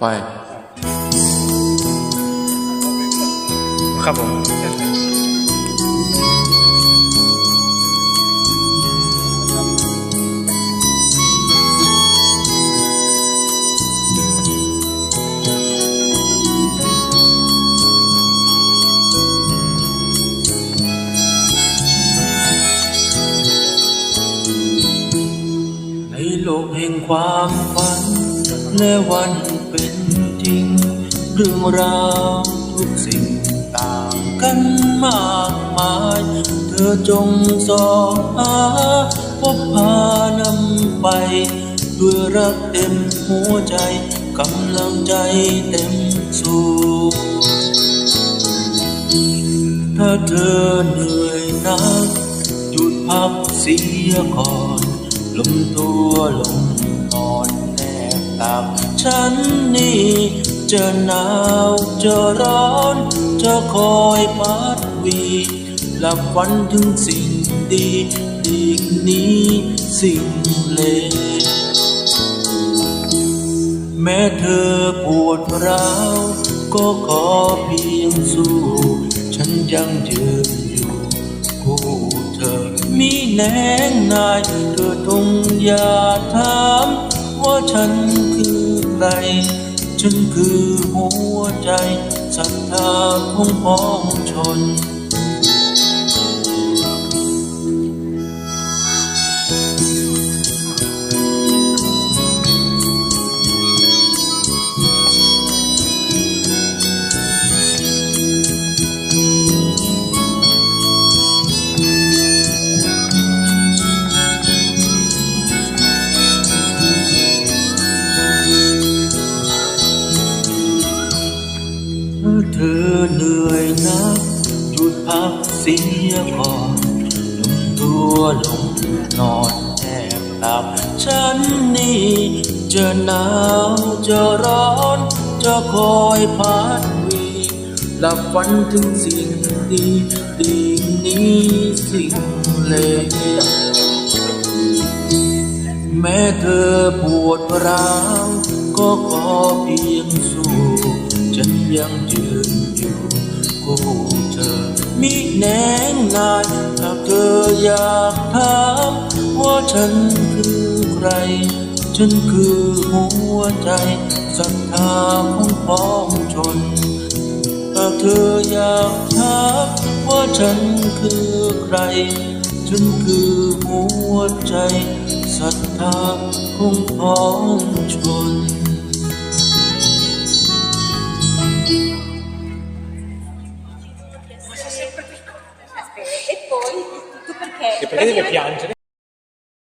ไป ครับผมในโลกแห่งความฝัน และวันเป็นจริง เรื่องราวทุกสิ่งต่างกันมากมาย เธอจงสองหาพบพานำไป ด้วยรักเต็มหัวใจกำลังใจเต็มสูบถ้าเธอเหนื่อยนักหยุดพักเสียก่อนลมตัวลง ตับฉันนี่จะหนาวจะร้อนจะคอยพัดวีหลับฝันถึงสิ่งดีดีกนี้สิ่งเลวแม้เธอปวดร้าวก็ขอเพียงสู้ ฉันยังยืนอยู่คู่เธอมีแนงนายเธอทงอย่าถาม ว่าฉันคือใครฉันคือหัวใจศรัทธาของพ้องชน อนักหยุดพักเสียก่อนลงตัวลงนอนแทบหลับฉันนี่จะหนาวจะร้อนจะคอยพัดวีหลับฝันถึงสิ่งดีดีนี้สิ่งเลวแม้เธอปวดร้าวก็ขอเพียงสู้ฉันยังยืนอยู่ มีแนงนายหากเธออยากถามว่าฉันคือใคร ฉันคือหัวใจศรัทธาของพ้องชนหากเธออยากถามว่าฉันคือใคร ฉันคือหัวใจศรัทธาของพ้องชน E poi tutto perché... E perché deve piangere?